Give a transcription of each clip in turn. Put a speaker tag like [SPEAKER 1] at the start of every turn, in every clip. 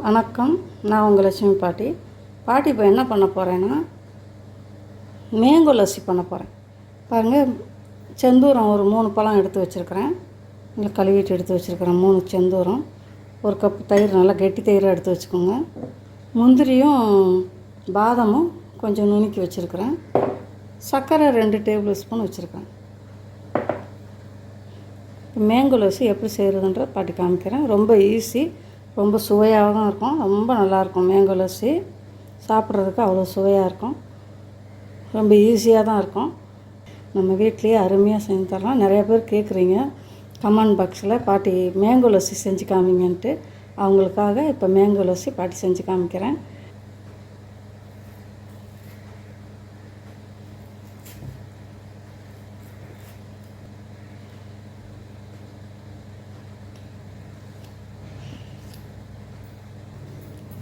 [SPEAKER 1] வணக்கம் நான் உங்கள் லட்சுமி பாட்டி. பாட்டி இப்போ என்ன பண்ண போகிறேன்னா மேங்கோ லஸ்ஸி பண்ண போகிறேன் பாருங்கள் செந்தூரம் ஒரு மூணு பழம் எடுத்து வச்சுருக்கிறேன். இல்லை கழுவிட்டு எடுத்து வச்சுருக்கிறேன் மூணு செந்தூரம். ஒரு கப் தயிர் நல்லா கெட்டி தயிராக எடுத்து வச்சுக்கோங்க. முந்திரியும் பாதாமும் கொஞ்சம் நுணுக்கி வச்சுருக்கிறேன். சர்க்கரை ரெண்டு டேபிள் ஸ்பூன் வச்சுருக்கேன். மேங்கோ லஸ்ஸி எப்படி செய்கிறதுன்ற பாட்டி காமிக்கிறேன். ரொம்ப ஈஸி ரொம்ப சுவையாகவும் இருக்கும். ரொம்ப நல்லாயிருக்கும் மேங்கோ லஸ்ஸி சாப்பிட்றதுக்கு அவ்வளோ சுவையாக இருக்கும். ரொம்ப ஈஸியாக தான் இருக்கும். நம்ம வீட்லேயே அருமையாக செஞ்சு தரலாம். நிறைய பேர் கேட்குறீங்க. கமெண்ட் பாக்ஸில் பாட்டி மேங்கோ லஸ்ஸி செஞ்சு காமிங்கன்ட்டு. அவங்களுக்காக இப்போ மேங்கோ லஸ்ஸி பாட்டி செஞ்சு காமிக்கிறேன்.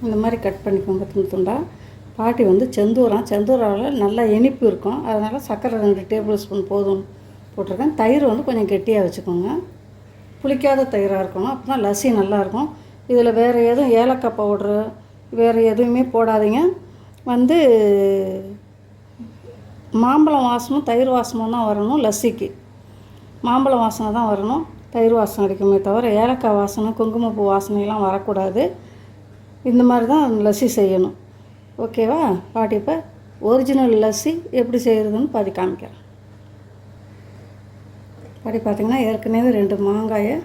[SPEAKER 1] இந்த மாதிரி கட் பண்ணிக்கோங்க துண்டு. துண்டாக பாட்டி வந்து செந்தூரம் செந்தூராவில் நல்லா இனிப்பு இருக்கும். அதனால் சர்க்கரை ரெண்டு டேபிள் ஸ்பூன் போதும் போட்டிருக்கேன். தயிர் வந்து கொஞ்சம் கெட்டியாக வச்சுக்கோங்க. புளிக்காத தயிராக இருக்கணும். அப்போ தான் லஸ்ஸி நல்லாயிருக்கும் இதில் வேறு எதுவும் ஏலக்காய் பவுட்ரு வேறு எதுவுமே போடாதீங்க. வந்து மாம்பழம் வாசமும் தயிர் வாசமும் தான் வரணும் லஸ்ஸிக்கு. மாம்பழம் வாசனை தான் வரணும். தயிர் வாசனை அடிக்குமே தவிர ஏலக்காய் வாசனை குங்குமப்பூ வாசனையெல்லாம் வரக்கூடாது. இந்த மாதிரி தான் லஸ்ஸி செய்யணும். ஓகேவா? பாட்டி இப்போ ஒரிஜினல் லஸ்ஸி எப்படி செய்கிறதுன்னு பாட்டி காமிக்கிறேன். பாட்டி பார்த்திங்கன்னா ஏற்கனவே ரெண்டு மாங்காயை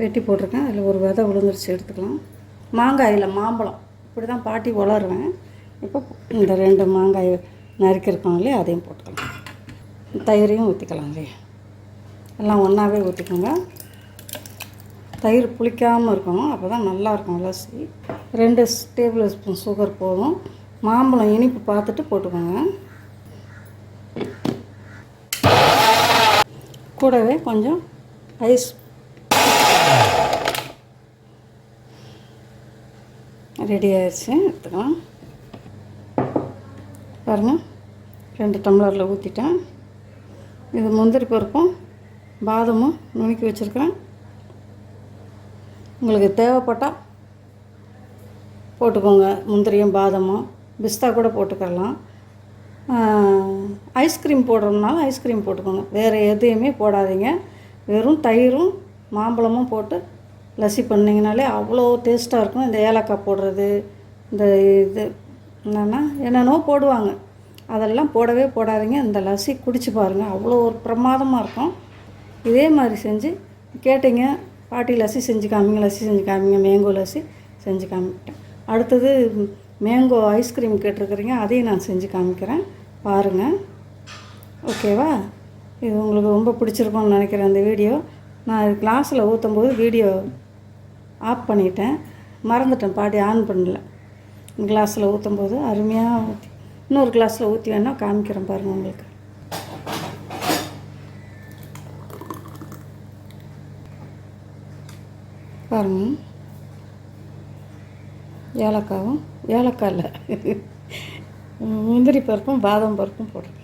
[SPEAKER 1] வெட்டி போட்டிருக்கேன். அதில் ஒரு விதை விழுந்துருச்சு எடுத்துக்கலாம். மாங்காயில் மாம்பழம். இப்படி தான் பாட்டி வளருவேன். இப்போ இந்த ரெண்டு மாங்காய் நறுக்கிருக்கோம் இல்லையா? அதையும் போட்டுக்கலாம். தயிரையும் ஊற்றிக்கலாம் இல்லையா? எல்லாம் ஒன்றாவே ஊற்றிக்கோங்க தயிர் புளிக்காமல் இருக்கணும் அப்போ தான் நல்லாயிருக்கும் அலசி. ரெண்டு டேபிள் ஸ்பூன் சுகர் போதும். மாம்பழம் இனிப்பு பார்த்துட்டு போட்டுக்கோங்க. கூடவே கொஞ்சம் ஐஸ். ரெடி ஆயிடுச்சு எடுத்துக்கலாம். பாருங்கள் ரெண்டு டம்ளரில் ஊற்றிட்டேன் இது முந்திரி பருப்பும் பாதமும் நுணுக்கி வச்சுருக்கேன் உங்களுக்கு தேவைப்பட்டால் போட்டுக்கோங்க. முந்திரியும் பாதமும். பிஸ்தா கூட போட்டுக்கலாம். ஐஸ்கிரீம் போடுறோம்னாலும் ஐஸ்கிரீம் போட்டுக்கோங்க. வேறு எதையுமே போடாதீங்க. வெறும் தயிரும் மாம்பழமும் போட்டு லஸ்ஸி பண்ணிங்கனாலே அவ்வளோ டேஸ்ட்டாக இருக்கும். இந்த ஏலக்காய் போடுறது இந்த இது என்னென்னா என்னென்னோ போடுவாங்க. அதெல்லாம் போடவே போடாதீங்க. இந்த லஸ்ஸி குடிச்சு பாருங்கள் அவ்வளோ ஒரு பிரமாதமாக இருக்கும். இதே மாதிரி செஞ்சு கேட்டீங்க பாட்டி லஸ்ஸி செஞ்சு காமிங்க லஸ்ஸி செஞ்சு காமிங்க மேங்கோ லஸ்ஸி செஞ்சு காமிக்கிட்டேன் அடுத்தது மேங்கோ ஐஸ்கிரீம் கேட்டிருக்கிறீங்க அதையும் நான் செஞ்சு காமிக்கிறேன். பாருங்கள் ஓகேவா இது உங்களுக்கு ரொம்ப பிடிச்சிருக்கும்னு நினைக்கிறேன் அந்த வீடியோ. நான் கிளாஸில் ஊற்றும் போது வீடியோ ஆஃப் பண்ணிட்டேன். மறந்துட்டேன் பாட்டி ஆன் பண்ணல. கிளாஸில் ஊற்றும் போது அருமையாக ஊற்றி இன்னொரு கிளாஸில் ஊற்றி வேணால் காமிக்கிறேன் பாருங்கள் உங்களுக்கு. பாருங்க. ஏலக்காவும் ஏலக்காய் இல்லை. முந்திரி பருப்பும் பாதாம் பருப்பும் போடுறேன்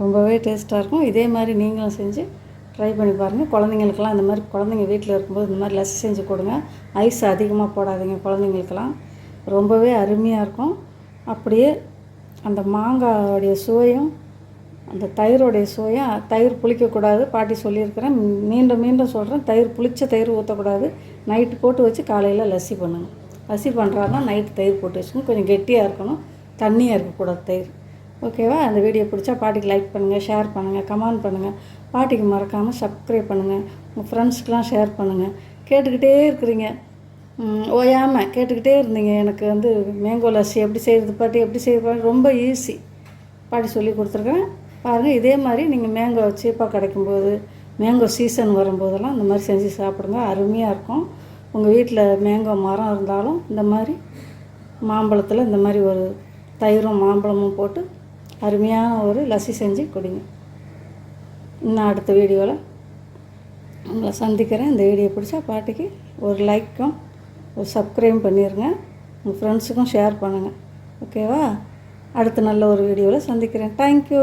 [SPEAKER 1] ரொம்பவே டேஸ்ட்டாக இருக்கும். இதே மாதிரி நீங்களும் செஞ்சு ட்ரை பண்ணி பாருங்கள் குழந்தைங்களுக்கெல்லாம் இந்த மாதிரி குழந்தைங்க வீட்டில் இருக்கும்போது இந்த மாதிரி லெஸ் செஞ்சு கொடுங்க. ஐஸ் அதிகமாக போடாதீங்க குழந்தைங்களுக்கெல்லாம். ரொம்பவே அருமையாக இருக்கும். அப்படியே அந்த மாங்காவுடைய சுவையும் அந்த தயிரோடைய சுவையும் தயிர் புளிக்கக்கூடாது. பாட்டி சொல்லியிருக்கிறேன். மீண்டும் மீண்டும் சொல்கிறேன் தயிர் புளிச்ச தயிர் ஊற்றக்கூடாது நைட்டு போட்டு வச்சு காலையில் லஸ்ஸி பண்ணுங்கள் லஸ்ஸி பண்ணுறா நைட்டு தயிர் போட்டு வச்சுக்கணும். கொஞ்சம் கெட்டியாக இருக்கணும். தண்ணியாக இருக்கக்கூடாது தயிர். ஓகேவா? அந்த வீடியோ பிடிச்சா பாட்டிக்கு லைக் பண்ணுங்கள் ஷேர் பண்ணுங்கள் கமெண்ட் பண்ணுங்கள் பாட்டிக்கு மறக்காமல் சப்ஸ்கிரைப் பண்ணுங்கள் உங்கள் ஃப்ரெண்ட்ஸ்க்கெலாம் ஷேர் பண்ணுங்கள் கேட்டுக்கிட்டே இருக்கிறீங்க. ஓயாமல் கேட்டுக்கிட்டே இருந்தீங்க. எனக்கு வந்து மேங்கோ லஸ்ஸி எப்படி செய்கிறது பாட்டி எப்படி செய்கிறது ரொம்ப ஈஸி. பாட்டி சொல்லி கொடுத்துருக்கேன் பாருங்கள் இதே மாதிரி நீங்கள் மேங்கோ சீப்பாக கிடைக்கும்போது மேங்கோ சீசன் வரும்போதெல்லாம் இந்த மாதிரி செஞ்சு சாப்பிடுங்க. அருமையாக இருக்கும். உங்கள் வீட்டில் மேங்கோ மரம் இருந்தாலும் இந்த மாதிரி மாம்பழத்தில் இந்த மாதிரி ஒரு தயிரும் மாம்பழமும் போட்டு அருமையான ஒரு லஸ்ஸி செஞ்சு குடிங்க. இன்னும் அடுத்த வீடியோவில் உங்களை சந்திக்கிறேன். இந்த வீடியோ பிடிச்சா பாட்டிக்கு ஒரு லைக்கும் ஒரு சப்ஸ்கிரைப் பண்ணிடுங்க உங்கள் ஃப்ரெண்ட்ஸுக்கும் ஷேர் பண்ணுங்கள் ஓகேவா அடுத்த நல்ல ஒரு வீடியோவில் சந்திக்கிறேன். தேங்க்யூ